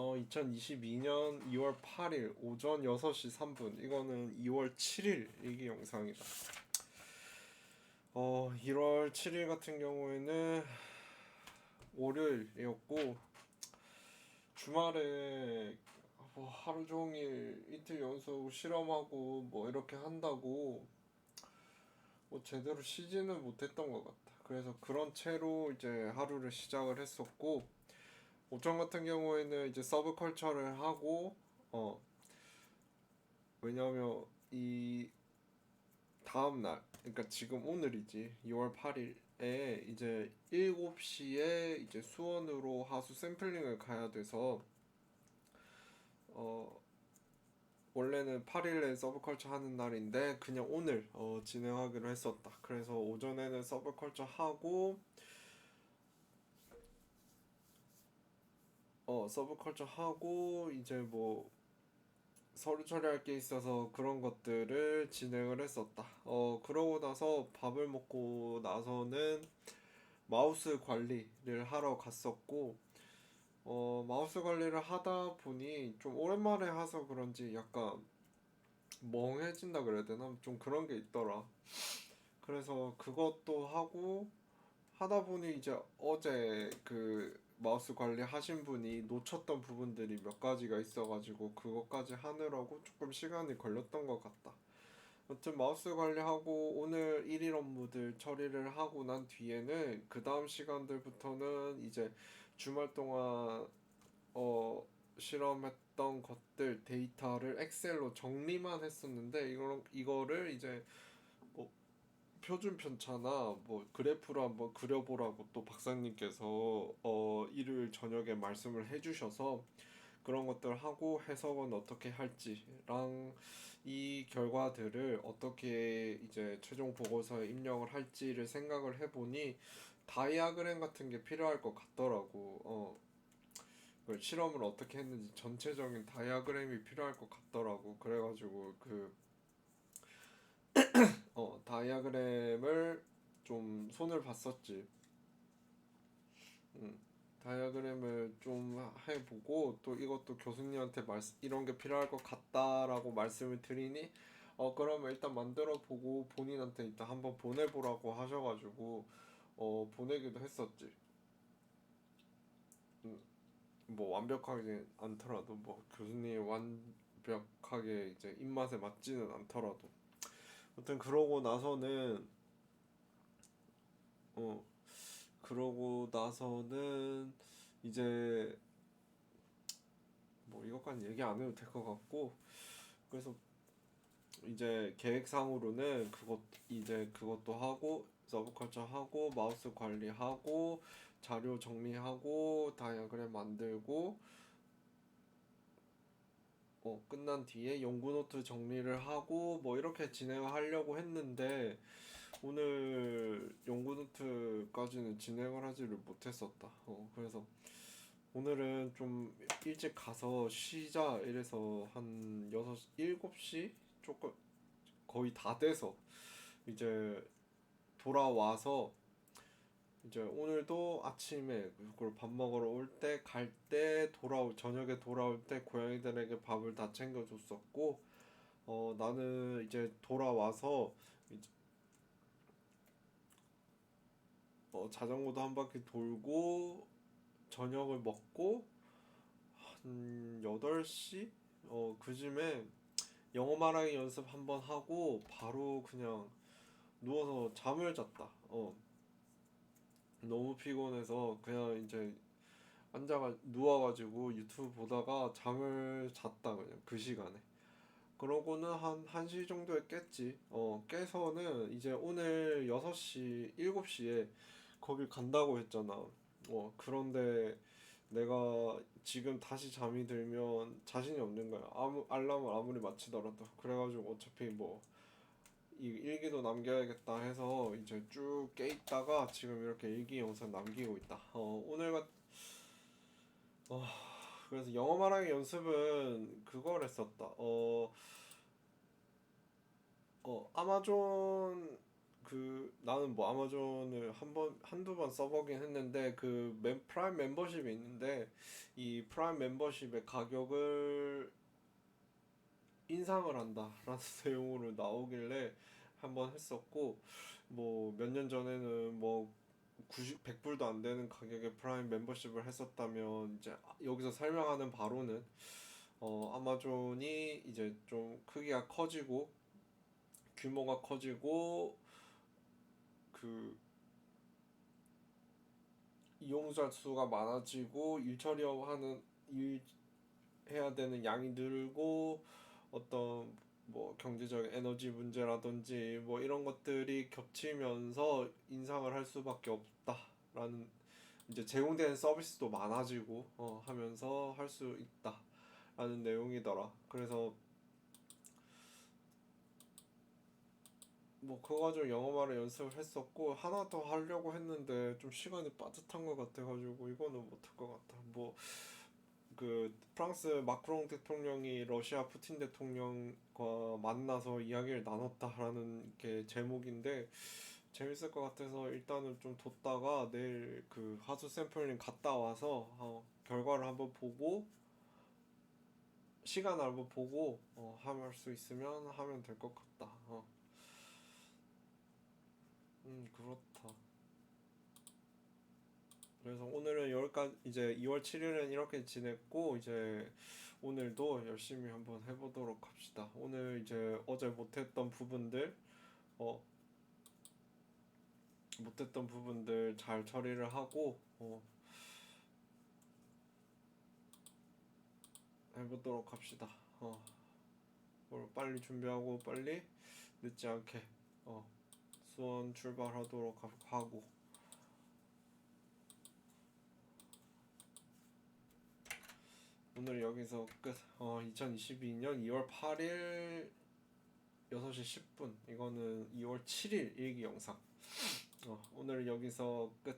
어 2022년 2월 8일 오전 6시 3분 이거는 2월 7일 이게 영상이다. 어 1월 7일 같은 경우에는 월요일이었고 주말에 뭐 하루 종일 이틀 연속 실험하고 뭐 이렇게 한다고 뭐 제대로 쉬지는 못했던 것 같다. 그래서 그런 채로 이제 하루를 시작을 했었고 오천 같은 경우에는 이제 서브컬처를 하고 어 왜냐면 이 다음 날 그러니까 지금 오늘이지 2월 8일에 이제 7시에 이제 수원으로 하수 샘플링을 가야 돼서 어 원래는 8일에 서브컬처 하는 날인데 그냥 오늘 어 진행하기로 했었다. 그래서 오전에는 서브컬처 하고 어 서브컬처 하고 이제 뭐 서류 처리할 게 있어서 그런 것들을 진행을 했었다. 어 그러고 나서 밥을 먹고 나서는 마우스 관리를 하러 갔었고 어 마우스 관리를 하다 보니 좀 오랜만에 해서 그런지 약간 멍해진다 그래야 되나? 좀 그런 게 있더라. 그래서 그것도 하고 하다 보니 이제 어제 그 마우스 관리 하신 분이 놓쳤던 부분들이 몇 가지가 있어가지고 그것까지 하느라고 조금 시간이 걸렸던 것 같다. 여튼 마우스 관리하고 오늘 일일 업무들 처리를 하고 난 뒤에는 그 다음 시간들부터는 이제 주말 동안 어 실험했던 것들 데이터를 엑셀로 정리만 했었는데 이거 이거를 이제 뭐 표준 편차나 뭐 그래프로 한번 그려보라고 또 박사님께서 어 일요일 저녁에 말씀을 해주셔서 그런 것들 하고 해석은 어떻게 할지랑 이 결과들을 어떻게 이제 최종 보고서에 입력을 할지를 생각을 해보니 다이아그램 같은 게 필요할 것 같더라고. 어. 그 실험을 어떻게 했는지 전체적인 다이아그램이 필요할 것 같더라고. 그래가지고 그 어, 다이아그램을 좀 손을 봤었지. 음, 다이아그램을 좀 해보고 또 이것도 교수님한테 말 이런 게 필요할 것 같다라고 말씀을 드리니 어 그러면 일단 만들어 보고 본인한테 일단 한번 보내보라고 하셔가지고 어 보내기도 했었지. 음, 뭐 완벽하게 않더라도 뭐 교수님 완벽하게 이제 입맛에 맞지는 않더라도 아무튼 그러고 나서는 어 그러고 나서는 이제 뭐 이것까지 얘기 안 해도 될 것 같고 그래서 이제 계획상으로는 그것 이제 그것도 하고 서브컬처 하고 마우스 관리하고 자료 정리하고 다이어그램 만들고 어 끝난 뒤에 연구 노트 정리를 하고 뭐 이렇게 진행을 하려고 했는데 오늘 연구 노트까지는 진행을 하지를 못했었다. 어 그래서 오늘은 좀 일찍 가서 쉬자 이래서 한 여섯 일곱 시 조금 거의 다 돼서 이제 돌아와서 이제 오늘도 아침에 그걸 밥 먹으러 올 때갈때 돌아올 저녁에 돌아올 때 고양이들에게 밥을 다 챙겨줬었고 어 나는 이제 돌아와서 이제 어 자전거도 한 바퀴 돌고 저녁을 먹고 한 8시 어 그쯤에 영어 말하기 연습 한번 하고 바로 그냥 누워서 잠을 잤다. 어 너무 피곤해서 그냥 이제 앉아가 누워가지고 유튜브 보다가 잠을 잤다 그냥 그 시간에. 그러고는 한 1시 정도에 깼지. 어 깨서는 이제 오늘 6시 7시에 거길 간다고 했잖아. 어 그런데 내가 지금 다시 잠이 들면 자신이 없는 거야. 아무 알람을 아무리 맞추더라도. 그래가지고 어차피 뭐 이 일기도 남겨야겠다 해서 이제 쭉 깨 있다가 지금 이렇게 일기 영상 남기고 있다. 어, 오늘 같 어, 그래서 영어 말하기 연습은 그걸 했었다. 어, 어, 아마존 그 나는 뭐 아마존을 한 번 한두 번 써보긴 했는데 그 멤, 프라임 멤버십이 있는데 이 프라임 멤버십의 가격을 인상을 한다 라는 내용으로 나오길래 한번 했었고 뭐 몇 년 전에는 뭐 90, 100불도 안 되는 가격에 프라임 멤버십을 했었다면 이제 여기서 설명하는 바로는 어 아마존이 이제 좀 크기가 커지고 규모가 커지고 그 이용자 수가 많아지고 일 처리하는 일 해야 되는 양이 늘고 어떤 뭐 경제적 에너지 문제라든지 뭐 이런 것들이 겹치면서 인상을 할 수밖에 없다라는 이제 제공되는 서비스도 많아지고 어, 하면서 할 수 있다라는 내용이더라. 그래서 뭐 그거 가지고 영어말을 연습을 했었고 하나 더 하려고 했는데 좀 시간이 빠듯한 것 같아가지고 이거는 못할 것 같다. 뭐 그 프랑스 마크롱 대통령이 러시아 푸틴 대통령과 만나서 이야기를 나눴다라는 게 제목인데 재밌을 것 같아서 일단은 좀 뒀다가 내일 그 하수 샘플링 갔다 와서 어, 결과를 한번 보고 시간 한번 보고 어, 할 수 있으면 하면 될 것 같다. 어. 음 그렇다. 그래서 오늘은 여기까지 이제 2월 7일은 이렇게 지냈고 이제 오늘도 열심히 한번 해보도록 합시다. 오늘 이제 어제 못했던 부분들 어 못했던 부분들 잘 처리를 하고 어 해보도록 합시다. 어 뭘 빨리 준비하고 빨리 늦지 않게 어 수원 출발하도록 하- 하고 오늘 여기서 끝. 어 2022년 2월 8일 6시 10분. 이거는 2월 7일 일기 영상. 어 오늘 여기서 끝.